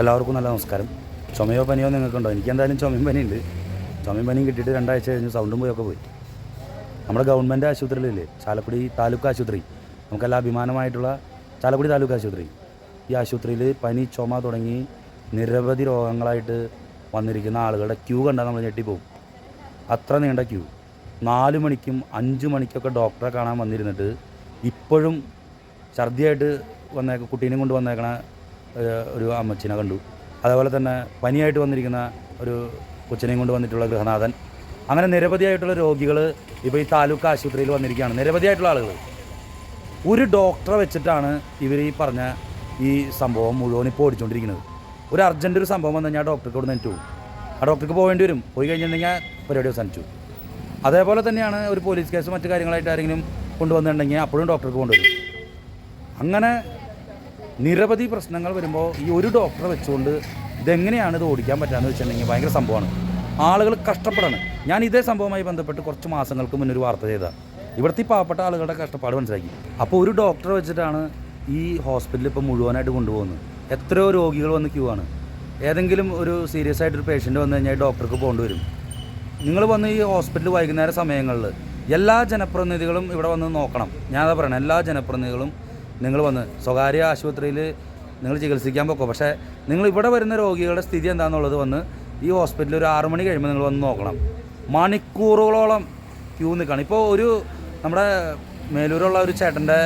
എല്ലാവർക്കും നല്ല നമസ്കാരം. ചുമയോ പനിയോ നിങ്ങൾക്കുണ്ടോ? എനിക്ക് എന്തായാലും ചുമയും പനിയുണ്ട്. ചുമയും പനിയും കിട്ടിയിട്ട് രണ്ടാഴ്ച കഴിഞ്ഞ് സൗണ്ടും പോയൊക്കെ പോയി. നമ്മുടെ ഗവൺമെന്റ് ആശുപത്രിയിലില്ലേ ചാലക്കുടി താലൂക്ക് ആശുപത്രി. നമുക്കെല്ലാം അഭിമാനമായിട്ടുള്ള ചാലക്കുടി താലൂക്ക് ആശുപത്രി. ഈ ആശുപത്രിയിൽ പനി ചുമ തുടങ്ങി നിരവധി രോഗങ്ങളായിട്ട് വന്നിരിക്കുന്ന ആളുകളുടെ ക്യൂ കണ്ടാൽ നമ്മൾ ഞെട്ടിപ്പോവും. അത്ര നീണ്ട ക്യൂ. നാല് മണിക്കും അഞ്ച് മണിക്കൊക്കെ ഡോക്ടറെ കാണാൻ വന്നിരുന്നിട്ട് ഇപ്പോഴും ഛർദിയായിട്ട് വന്നേക്ക കുട്ടീനെ കൊണ്ട് വന്നേക്കണ ഒരു അമ്മച്ചിനെ കണ്ടു. അതേപോലെ തന്നെ പനിയായിട്ട് വന്നിരിക്കുന്ന ഒരു കൊച്ചിനെയും കൊണ്ട് വന്നിട്ടുള്ള ഗൃഹനാഥൻ. അങ്ങനെ നിരവധിയായിട്ടുള്ള രോഗികൾ ഇപ്പോൾ ഈ താലൂക്ക് ആശുപത്രിയിൽ വന്നിരിക്കുകയാണ്. നിരവധിയായിട്ടുള്ള ആളുകൾ ഒരു ഡോക്ടറെ വെച്ചിട്ടാണ് ഇവർ ഈ പറഞ്ഞ ഈ സംഭവം മുഴുവൻ ഇപ്പോൾ ഓടിച്ചുകൊണ്ടിരിക്കുന്നത് ഒരു അർജന്റ് ഒരു സംഭവം വന്നു കഴിഞ്ഞാൽ ഡോക്ടർക്ക് ഇവിടെ നിന്ന് പോകും. ആ ഡോക്ടർക്ക് പോകേണ്ടി വരും. പോയി കഴിഞ്ഞിട്ടുണ്ടെങ്കിൽ പരിപാടി അവസാനിച്ചു. അതേപോലെ തന്നെയാണ് ഒരു പോലീസ് കേസ് മറ്റു കാര്യങ്ങളായിട്ട് ആരെങ്കിലും കൊണ്ടുവന്നിട്ടുണ്ടെങ്കിൽ അപ്പോഴും ഡോക്ടർക്ക് കൊണ്ടുവരും. അങ്ങനെ നിരവധി പ്രശ്നങ്ങൾ വരുമ്പോൾ ഈ ഒരു ഡോക്ടറെ വെച്ചുകൊണ്ട് ഇതെങ്ങനെയാണ് ഇത് ഓടിക്കാൻ പറ്റാന്ന് വെച്ചിട്ടുണ്ടെങ്കിൽ ഭയങ്കര സംഭവമാണ്. ആളുകൾ കഷ്ടപ്പെടാണ്. ഞാൻ ഇതേ സംഭവവുമായി ബന്ധപ്പെട്ട് കുറച്ച് മാസങ്ങൾക്ക് മുന്നൊരു വാർത്ത ചെയ്ത ഇവിടുത്തെ പാവപ്പെട്ട ആളുകളുടെ കഷ്ടപ്പാട് മനസ്സിലാക്കി. അപ്പോൾ ഒരു ഡോക്ടറെ വെച്ചിട്ടാണ് ഈ ഹോസ്പിറ്റലിൽ ഇപ്പോൾ മുഴുവനായിട്ട് കൊണ്ടുപോകുന്നത്. എത്രയോ രോഗികൾ വന്ന് ക്യൂ ആണ്. ഏതെങ്കിലും ഒരു സീരിയസ് ആയിട്ടൊരു പേഷ്യന്റ് വന്നു കഴിഞ്ഞാൽ ഡോക്ടർക്ക് പോകേണ്ടി വരും. നിങ്ങൾ വന്ന് ഈ ഹോസ്പിറ്റൽ വൈകുന്നേര സമയങ്ങളിൽ എല്ലാ ജനപ്രതിനിധികളും ഇവിടെ വന്ന് നോക്കണം. ഞാനതാ പറയണം എല്ലാ ജനപ്രതിനിധികളും നിങ്ങൾ വന്ന് സ്വകാര്യ ആശുപത്രിയിൽ നിങ്ങൾ ചികിത്സിക്കാൻ പോക്കോ. പക്ഷേ നിങ്ങൾ ഇവിടെ വരുന്ന രോഗികളുടെ സ്ഥിതി എന്താണെന്നുള്ളത് വന്ന് ഈ ഹോസ്പിറ്റലിൽ ഒരു ആറു മണി കഴിയുമ്പോൾ നിങ്ങൾ വന്ന് നോക്കണം. മണിക്കൂറുകളോളം ക്യൂ നിൽക്കണം. ഇപ്പോൾ ഒരു നമ്മുടെ മേലൂരുള്ള ഒരു ചേട്ടന്റെ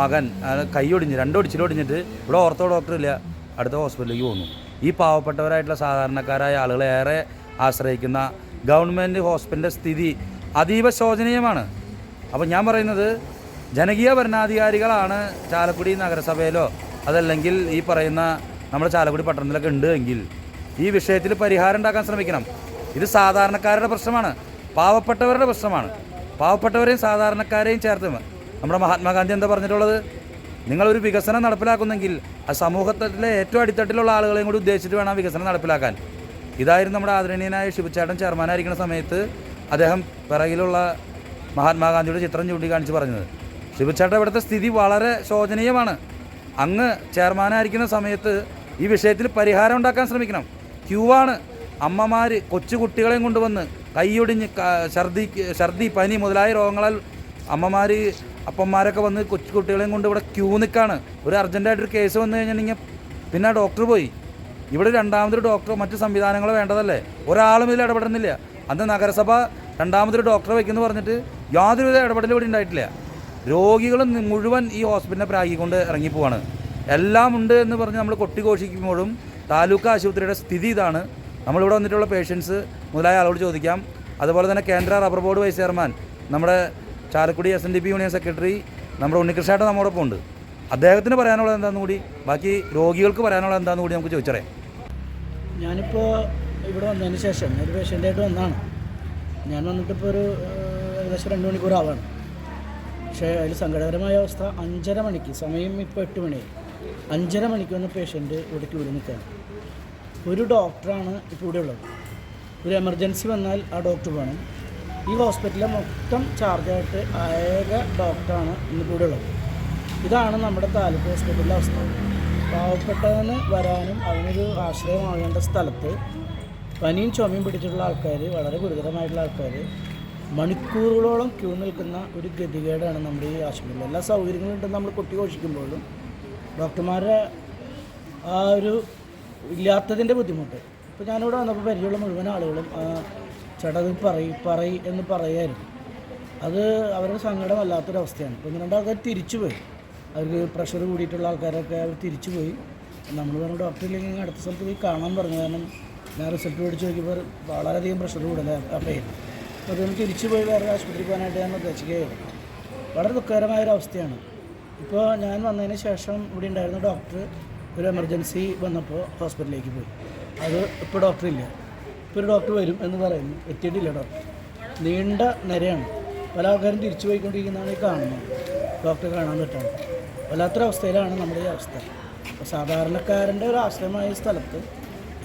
മകൻ അയാൾ കൈ ഒടിഞ്ഞ് രണ്ടൊടിച്ചിട്ട് ഒടിഞ്ഞിട്ട് ഇവിടെ ഓർത്തോ ഡോക്ടർ ഇല്ല അടുത്ത ഹോസ്പിറ്റലിലേക്ക് പോകുന്നു. ഈ പാവപ്പെട്ടവരായിട്ടുള്ള സാധാരണക്കാരായ ആളുകളെ ഏറെ ആശ്രയിക്കുന്ന ഗവൺമെന്റ് ഹോസ്പിറ്റലിന്റെ സ്ഥിതി അതീവ ശോചനീയമാണ്. അപ്പോൾ ഞാൻ പറയുന്നത് ജനകീയ ഭരണാധികാരികളാണ് ചാലക്കുടി നഗരസഭയിലോ അതല്ലെങ്കിൽ ഈ പറയുന്ന നമ്മുടെ ചാലക്കുടി പട്ടണത്തിലൊക്കെ ഉണ്ട് എങ്കിൽ ഈ വിഷയത്തിൽ പരിഹാരം ഉണ്ടാക്കാൻ ശ്രമിക്കണം. ഇത് സാധാരണക്കാരുടെ പ്രശ്നമാണ്. പാവപ്പെട്ടവരുടെ പ്രശ്നമാണ്. പാവപ്പെട്ടവരെയും സാധാരണക്കാരെയും ചേർത്ത് നമ്മുടെ മഹാത്മാഗാന്ധി എന്താ പറഞ്ഞിട്ടുള്ളത്? നിങ്ങളൊരു വികസനം നടപ്പിലാക്കുന്നെങ്കിൽ ആ സമൂഹത്തിലെ ഏറ്റവും അടിത്തട്ടിലുള്ള ആളുകളെയും കൂടി ഉദ്ദേശിച്ചിട്ട് വേണം വികസനം നടപ്പിലാക്കാൻ. ഇതായിരുന്നു നമ്മുടെ ആദരണീയനായ ശിവചേട്ടൻ ചെയർമാനായിരിക്കുന്ന സമയത്ത് അദ്ദേഹം പിറകിലുള്ള മഹാത്മാഗാന്ധിയുടെ ചിത്രം ചൂണ്ടിക്കാണിച്ച് പറഞ്ഞത്. ശിവചേട്ടൻ ഇവിടുത്തെ സ്ഥിതി വളരെ ശോചനീയമാണ്. അങ്ങ് ചെയർമാനായിരിക്കുന്ന സമയത്ത് ഈ വിഷയത്തിൽ പരിഹാരം ഉണ്ടാക്കാൻ ശ്രമിക്കണം. ക്യൂവാണ് അമ്മമാർ കൊച്ചു കുട്ടികളെയും കൊണ്ടുവന്ന് കൈയൊടിഞ്ഞ് ഛർദി ഛർദി പനി മുതലായ രോഗങ്ങളാൽ അമ്മമാർ അപ്പന്മാരൊക്കെ വന്ന് കൊച്ചു കുട്ടികളെയും കൊണ്ട് ഇവിടെ ക്യൂ നിൽക്കാണ്. ഒരു അർജന്റായിട്ടൊരു കേസ് വന്നു കഴിഞ്ഞിട്ടുണ്ടെങ്കിൽ പിന്നെ ഡോക്ടർ പോയി. ഇവിടെ രണ്ടാമതൊരു ഡോക്ടർ മറ്റ് സംവിധാനങ്ങൾ വേണ്ടതല്ലേ? ഒരാളും ഇതിൽ ഇടപെടുന്നില്ല. അന്ന് നഗരസഭ രണ്ടാമതൊരു ഡോക്ടറെ വയ്ക്കുമെന്ന് പറഞ്ഞിട്ട് യാതൊരുവിധ ഇടപെടലും ഇവിടെ ഉണ്ടായിട്ടില്ല. രോഗികൾ മുഴുവൻ ഈ ഹോസ്പിറ്റലിനെ പ്രാഗിക്കൊണ്ട് ഇറങ്ങിപ്പോവാണ്. എല്ലാം ഉണ്ട് എന്ന് പറഞ്ഞ് നമ്മൾ കൊട്ടിഘോഷിക്കുമ്പോഴും താലൂക്ക് ആശുപത്രിയുടെ സ്ഥിതി ഇതാണ്. നമ്മളിവിടെ വന്നിട്ടുള്ള പേഷ്യൻസ് മുതലായ ആളോട് ചോദിക്കാം. അതുപോലെ തന്നെ കേന്ദ്ര റബ്ബർ ബോർഡ് വൈസ് ചെയർമാൻ നമ്മുടെ Chalakudy S N D P union secretary നമ്മുടെ ഉണ്ണികൃഷ്ണേട്ടൻ നമ്മോടൊപ്പം ഉണ്ട്. അദ്ദേഹത്തിന് പറയാനുള്ളത് എന്താണെന്ന് കൂടി? ബാക്കി രോഗികൾക്ക് പറയാനുള്ളത് എന്താണെന്ന് കൂടി നമുക്ക് ചോദിച്ചറിയാം. ഞാനിപ്പോൾ ഇവിടെ വന്നതിന് ശേഷം ഒരു പേഷ്യന്റായിട്ട് വന്നതാണ് ഞാൻ വന്നിട്ടിപ്പോൾ ഒരു ഏകദേശം രണ്ട് മണിക്കൂർ ആവാണ്. പക്ഷേ അതിൽ സങ്കടകരമായ അവസ്ഥ. അഞ്ചര മണിക്ക് സമയം ഇപ്പോൾ എട്ട് മണി. അഞ്ചര മണിക്ക് വന്ന പേഷ്യന്റ് ഇവിടെ ക്യൂവിൽ നിൽക്കുകയാണ്. ഒരു ഡോക്ടറാണ് ഇപ്പോൾ ഇവിടെ ഉള്ളത്. ഒരു എമർജൻസി വന്നാൽ ആ ഡോക്ടർ വേണം ഈ ഹോസ്പിറ്റലിലെ മൊത്തം ചാർജായിട്ട് ഏക ഡോക്ടറാണ് ഇന്നിപ്പോൾ ഇവിടെ ഉള്ളത്. ഇതാണ് നമ്മുടെ താലൂക്ക് ഹോസ്പിറ്റലിലെ അവസ്ഥ. പാവപ്പെട്ടവന് വരാനും അതിനൊരു ആശ്രയമാകേണ്ട സ്ഥലത്ത് പനിയും ചുമയും പിടിച്ചിട്ടുള്ള ആൾക്കാർ വളരെ ഗുരുതരമായിട്ടുള്ള ആൾക്കാർ മണിക്കൂറുകളോളം ക്യൂ നിൽക്കുന്ന ഒരു ഗതികേടാണ് നമ്മുടെ ഈ ആശുപത്രിയിൽ എല്ലാ സൗകര്യങ്ങളും ഉണ്ടെന്ന് നമ്മൾ കൊട്ടിഘോഷിക്കുമ്പോഴും ഡോക്ടർമാരുടെ ആ ഒരു ഇല്ലാത്തതിന്റെ ബുദ്ധിമുട്ട്. ഇപ്പോൾ ഞാനിവിടെ വന്നപ്പോൾ പരിചയമുള്ള മുഴുവൻ ആളുകളും ആ, പറയും പറയി എന്ന് പറയായിരുന്നു. അത് അവരുടെ സങ്കടം വല്ലാത്തൊരവസ്ഥയാണ് ഒന്ന് രണ്ട് ആൾക്കാർ തിരിച്ചു പോയി അവർക്ക് പ്രഷർ കൂടിയിട്ടുള്ള ആൾക്കാരൊക്കെ അവർ തിരിച്ചു പോയി നമ്മൾ പറഞ്ഞു ഡോക്ടർ ഇല്ലെങ്കിൽ അടുത്ത സ്ഥലത്ത് പോയി കാണാൻ പറഞ്ഞു. കാരണം ഞാൻ റിസൾട്ട് മേടിച്ച് നോക്കിയപ്പോൾ വളരെയധികം പ്രഷർ കൂടുതലാണ് അപ്പോൾ അതുകൊണ്ട് തിരിച്ചു പോയി വേറെ ആശുപത്രിയിൽ പോകാനായിട്ട് ഞാൻ നിർദ്ദേശിക്കുകയായിരുന്നു വളരെ ദുഃഖകരമായ ഒരു അവസ്ഥയാണ്. ഇപ്പോൾ ഞാൻ വന്നതിന് ശേഷം ഇവിടെ ഉണ്ടായിരുന്ന ഡോക്ടർ ഒരു എമർജൻസി വന്നപ്പോൾ ഹോസ്പിറ്റലിലേക്ക് പോയി. അത് ഇപ്പോൾ ഡോക്ടറില്ല. ഇപ്പോൾ ഒരു ഡോക്ടർ വരും എന്ന് പറയുന്നു. എത്തിയിട്ടില്ല ഡോക്ടർ. നീണ്ട നിരയാണ്. പല ആൾക്കാരും തിരിച്ചു പോയിക്കൊണ്ടിരിക്കുന്നതാണ് ഈ കാണുന്നത്. ഡോക്ടറെ കാണാൻ പറ്റാണ് വല്ലാത്തൊരവസ്ഥയിലാണ് നമ്മുടെ ഈ അവസ്ഥ. അപ്പോൾ സാധാരണക്കാരന്റെ ഒരു ആശ്രയമായ സ്ഥലത്ത്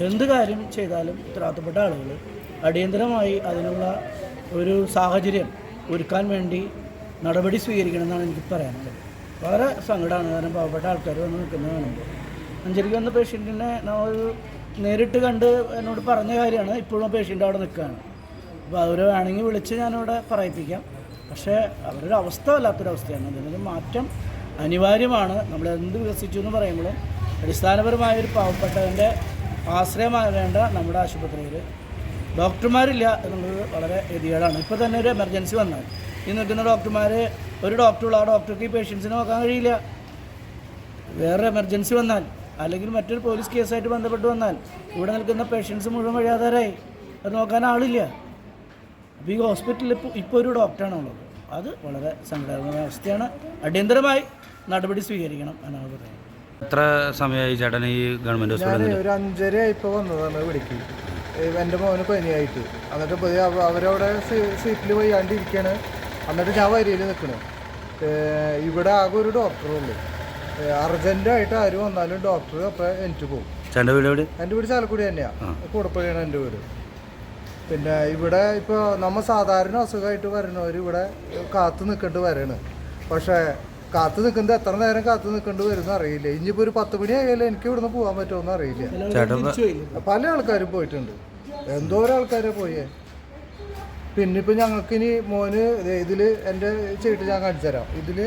എന്ത് കാര്യം ചെയ്താലും ഉത്തരവാദിത്തപ്പെട്ട ആളുകൾ അടിയന്തരമായി അതിനുള്ള ഒരു സാഹചര്യം ഒരുക്കാൻ വേണ്ടി നടപടി സ്വീകരിക്കണമെന്നാണ് എനിക്ക് പറയാനുള്ളത്. വളരെ സങ്കടമാണ്. കാരണം പാവപ്പെട്ട ആൾക്കാർ വന്ന് നിൽക്കുന്നത് കാണുമ്പോൾ. അഞ്ചരയ്ക്ക് വന്ന പേഷ്യന്റിനെ നമ്മൾ നേരിട്ട് കണ്ട് എന്നോട് പറഞ്ഞ കാര്യമാണ്. ഇപ്പോഴും പേഷ്യന്റ് അവിടെ നിൽക്കുകയാണ്. അപ്പോൾ അവർ വേണമെങ്കിൽ വിളിച്ച് ഞാനിവിടെ പറയിപ്പിക്കാം. പക്ഷേ അവരുടെ അവസ്ഥ വല്ലാത്തൊരവസ്ഥയാണ് അതിനൊരു മാറ്റം അനിവാര്യമാണ്. നമ്മൾ എന്ത് വികസിച്ചു എന്ന് പറയുമ്പോഴും അടിസ്ഥാനപരമായ ഒരു പാവപ്പെട്ടവന്റെ ആശ്രയമാകേണ്ട നമ്മുടെ ആശുപത്രിയിൽ ഡോക്ടർമാരില്ല എന്നുള്ളത് വളരെ ഗതികേടാണ് ഇപ്പോൾ തന്നെ ഒരു എമർജൻസി വന്നാൽ. ഈ നിൽക്കുന്ന ഡോക്ടർമാർ ഒരു ഡോക്ടറുള്ള ആ ഡോക്ടർക്ക് ഈ പേഷ്യൻസിനെ നോക്കാൻ കഴിയില്ല. വേറെ എമർജൻസി വന്നാൽ അല്ലെങ്കിൽ മറ്റൊരു പോലീസ് കേസായിട്ട് ബന്ധപ്പെട്ട് വന്നാൽ ഇവിടെ നിൽക്കുന്ന പേഷ്യൻസ് മുഴുവൻ വഴിയാധാരായി. അത് നോക്കാൻ ആളില്ല. അപ്പോൾ ഈ ഹോസ്പിറ്റലിൽ ഇപ്പോൾ ഇപ്പോൾ ഒരു ഡോക്ടറാണ് ഉള്ളത്. അത് വളരെ സങ്കടകരമായ അവസ്ഥയാണ്. അടിയന്തരമായി നടപടി സ്വീകരിക്കണം എന്നാണ് പറയുന്നത്. എത്ര സമയമായി ചേട്ടൻ ഈ ഗവൺമെന്റ് ഹോസ്പിറ്റലിൽ ഒരു അഞ്ചര ഇപ്പോൾ വന്നതാണ് ഇവിടേക്ക് എന്റെ മോന് പനിയായിട്ട്. എന്നിട്ട് പോയി അവ- അവരവിടെ സീറ്റിൽ വയ്യാണ്ടിരിക്കുകയാണ് എന്നിട്ട് ഞാൻ വരിയിൽ നിൽക്കണു. ഇവിടെ ആകെ ഒരു ഡോക്ടറുള്ളൂ അർജന്റായിട്ട് അർജന്റായിട്ട് ആര് വന്നാലും ഡോക്ടർ അപ്പം എനിക്ക് പോകും. വീട് എന്റെ വീട് ചാലക്കുടി തന്നെയാണ് കൂടപ്പള്ളിയാണ് എന്റെ വീട്. പിന്നെ ഇവിടെ ഇപ്പോൾ നമ്മൾ സാധാരണ അസുഖമായിട്ട് വരുന്നവർ ഇവിടെ കാത്തു നിൽക്കേണ്ടി വരണ്. പക്ഷേ കാത്തു നിൽക്കുന്നത്? എത്ര നേരം കാത്തു നിൽക്കേണ്ടി വരും അറിയില്ല. ഇനിയിപ്പോൾ ഒരു പത്ത് മണി ആയാലും എനിക്ക് ഇവിടുന്ന് പോകാൻ പറ്റുമെന്ന് അറിയില്ല. പല ആൾക്കാരും പോയിട്ടുണ്ട്. എന്തോരം ആൾക്കാരെ പോയേ. പിന്നെ ഇപ്പൊ ഞങ്ങൾക്ക് ഇനി മോന് ഇതിൽ എന്റെ ചീട്ട് ഞാൻ കാണിച്ചു തരാം. ഇതിൽ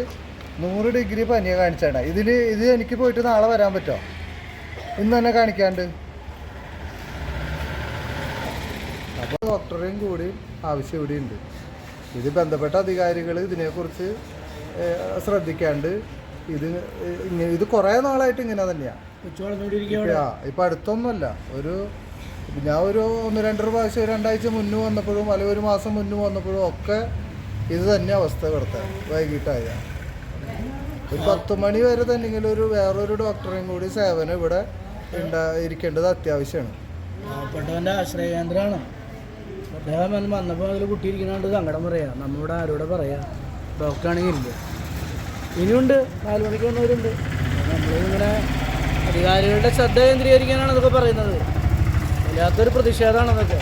നൂറ് ഡിഗ്രി പനിയെ കാണിച്ചാണ് ഇതിൽ ഇത് എനിക്ക് പോയിട്ട് നാളെ വരാൻ പറ്റുമോ ഇന്ന് തന്നെ കാണിക്കാണ്ട്. അപ്പോൾ ഡോക്ടറെയും കൂടി ആവശ്യം ഇവിടെ ഉണ്ട് ഇത് ബന്ധപ്പെട്ട അധികാരികൾ ഇതിനെക്കുറിച്ച് ശ്രദ്ധിക്കാണ്ട് ഇത് ഇങ്ങനെ ഇത് കുറേ നാളായിട്ട് ഇങ്ങനെ തന്നെയാണ് കൊച്ചു അടുത്തൊന്നും അല്ല ഇപ്പം അടുത്തൊന്നുമല്ല. ഒരു ഞാൻ ഒരു ഒന്ന് രണ്ടര പ്രാവശ്യം രണ്ടാഴ്ച മുന്നേ വന്നപ്പോഴും അല്ലെങ്കിൽ ഒരു മാസം മുന്നേ വന്നപ്പോഴും ഒക്കെ ഇത് തന്നെ അവസ്ഥ ഇവിടുത്തെ വൈകിട്ടായ. ഒരു പത്ത് മണി വരെ തന്നെങ്കിലും ഒരു വേറൊരു ഡോക്ടറെയും കൂടി സേവനം ഇവിടെ ഉണ്ടാ ഇരിക്കേണ്ടത് അത്യാവശ്യമാണ്. പാവപ്പെട്ടവന്റെ ആശ്രയ കേന്ദ്രമാണ്. അദ്ദേഹം വന്ന് വന്നപ്പോൾ അതിൽ കുട്ടിയിരിക്കുന്നുണ്ട് സങ്കടം പറയാം. നമ്മളിവിടെ ആരോടെ പറയാം? ഡോക്ടറാണെങ്കിൽ ഇല്ല. ഇനിയുണ്ട്. നാല് മണിക്ക് വന്നവരുണ്ട്. നമ്മളിങ്ങനെ അധികാരികളുടെ ശ്രദ്ധ കേന്ദ്രീകരിക്കാനാണ് അതൊക്കെ പറയുന്നത്. വല്ലാത്തൊരു പ്രതിഷേധമാണ് അതൊക്കെ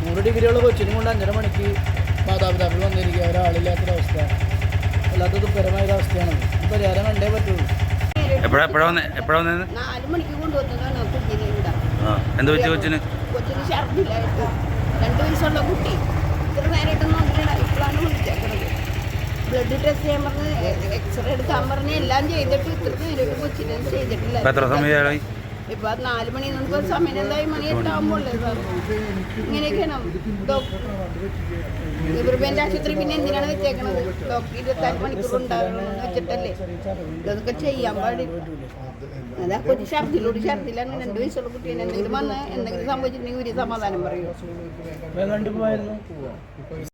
നൂറ് ഡിഗ്രിയുള്ള കൊച്ചിനും കൊണ്ട് അഞ്ചര മണിക്ക് മാതാപിതാക്കൾ വന്നിരിക്കുക. ഒരാളില്ലാത്തൊരവസ്ഥ വല്ലാത്ത ദുഃഖരമായ ഒരവസ്ഥയാണ് പരിഹാരം കണ്ടേ പറ്റുള്ളൂ എപ്പോഴാ എപ്പോഴാ വന്നേ എപ്പോഴാ വന്നത് നാല് മണിക്ക് കൊണ്ടുവന്നതാണ് കുഞ്ഞിനെ ഇവിടെ. ആ. എന്ത് പറ്റി കൊച്ചിന്? കൊച്ചിന് ഛർദിലായിട്ട് രണ്ട് വയസ്സുള്ള കുട്ടി. ഇത്ര വിളിച്ചേക്കുന്നത് ബ്ലഡ് ടെസ്റ്റ് ചെയ്യാൻ പറഞ്ഞ് എക്സ്റേ എടുക്കാൻ പറഞ്ഞ് എല്ലാം ചെയ്തിട്ട് കൊച്ചിനെ ചെയ്തിട്ടില്ല. എത്ര സമയമായി ഇപ്പൊ നാല് മണി നമുക്ക് സമയം എന്തായി മണി എട്ടാകുമ്പോഴേ സാർ ഇങ്ങനെയൊക്കെയാണ് ഇവരുടെ ആശുപത്രി പിന്നെ എന്തിനാണ് വെച്ചേക്കണത്? ഡോക്ടർ ഇരുപത്താറ് മണിക്കൂർ ഉണ്ടാകണമെന്ന് വെച്ചിട്ടല്ലേ? ഇതൊക്കെ ചെയ്യാൻ പാടില്ല. അതാ കൊച്ചു ഛർദിലോട് ഛർദിലാണ് രണ്ട് വയസ്സുള്ള കുട്ടീനെ എന്തെങ്കിലും വന്ന് എന്തെങ്കിലും സംഭവിച്ചിട്ടുണ്ടെങ്കിൽ ഒരു സമാധാനം പറയൂ.